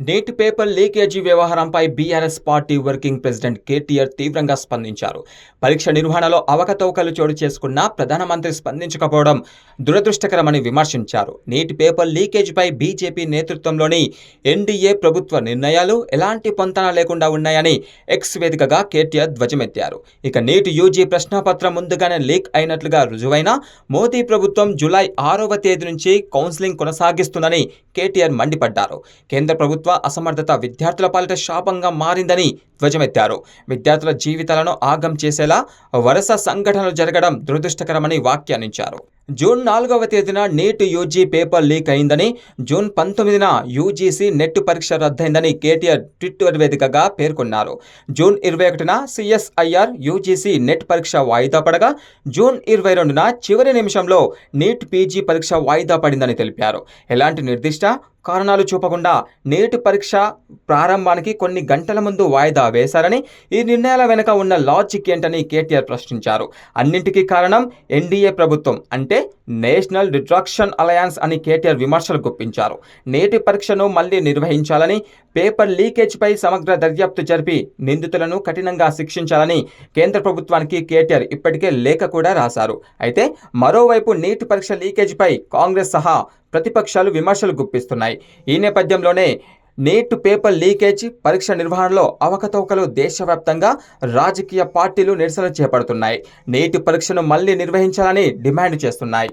నేటి paper leakage వ్యవహారంపై BRS party working president KTR తీవ్రంగా స్పందించారు. పరీక్ష నిర్వహణలో అవకతవకలు చోటు చేసుకున్న ప్రధానమంత్రి స్పందించకపోవడం దురదృష్టకరమని విమర్శించారు. నేటి పేపర్ లీకేజీపై బీజేపీ నేతృత్వంలోని ఎన్డీఏ ప్రభుత్వ నిర్ణయాలు ఎలాంటి పొంతన లేకుండా ఉన్నాయని ఎక్స్ వేదికగా కేటీఆర్ ధ్వజమెత్తారు. ఇక నేటి యూజీ ప్రశ్నపత్రం ముందుగానే లీక్ అయినట్లుగా రుజువైన మోదీ ప్రభుత్వం జులై ఆరవ తేదీ నుంచి కౌన్సిలింగ్ కొనసాగిస్తుందని కేటీఆర్ మండిపడ్డారు. కేంద్ర ప్రభుత్వం అసమర్థత విద్యార్థుల పాలిట శాపంగా మారిందని ధ్వజమెత్తారు. విద్యార్థుల జీవితాలను ఆగం చేసేలా వరుస సంఘటనలు జరగడం దురదృష్టకరమని వ్యాఖ్యానించారు. జూన్ నాలుగవ తేదీన నీట్ యూజీ పేపర్ లీక్ అయిందని జూన్ పంతొమ్మిదిన యూజీసీ నెట్ పరీక్ష రద్దయిందని కేటీఆర్ ట్విట్టర్ వేదికగా పేర్కొన్నారు. జూన్ ఇరవై ఒకటిన సిఎస్ఐఆర్ యూజీసీ నెట్ పరీక్ష వాయిదా పడగా జూన్ ఇరవై రెండున చివరి నిమిషంలో నీట్ పీజీ పరీక్ష వాయిదా పడిందని తెలిపారు. ఎలాంటి నిర్దిష్ట కారణాలు చూపకుండా నేటి పరీక్ష ప్రారంభానికి కొన్ని గంటల ముందు వాయిదా వేశారని ఈ నిర్ణయాల వెనుక ఉన్న లాజిక్ ఏంటని కేటీఆర్ ప్రశ్నించారు. అన్నింటికీ కారణం ఎన్డీఏ ప్రభుత్వం అంటే నేషనల్ డిట్రాక్షన్ అలయన్స్ అని కేటీఆర్ విమర్శలు గుప్పించారు. నేటి పరీక్షను మళ్ళీ నిర్వహించాలని పేపర్ లీకేజ్పై సమగ్ర దర్యాప్తు జరిపి నిందితులను కఠినంగా శిక్షించాలని కేంద్ర ప్రభుత్వానికి కేటీఆర్ ఇప్పటికే లేఖ కూడా రాశారు. అయితే మరోవైపు నీటి పరీక్ష లీకేజ్పై కాంగ్రెస్ సహా ప్రతిపక్షాలు విమర్శలు గుప్పిస్తున్నాయి. ఈ నేపథ్యంలోనే నేట్ పేపర్ లీకేజ్ పరీక్ష నిర్వహణలో అవకతవకలు దేశవ్యాప్తంగా రాజకీయ పార్టీలు నిరసన చేపడుతున్నాయి. నేటి పరీక్షను మళ్ళీ నిర్వహించాలని డిమాండ్ చేస్తున్నాయి.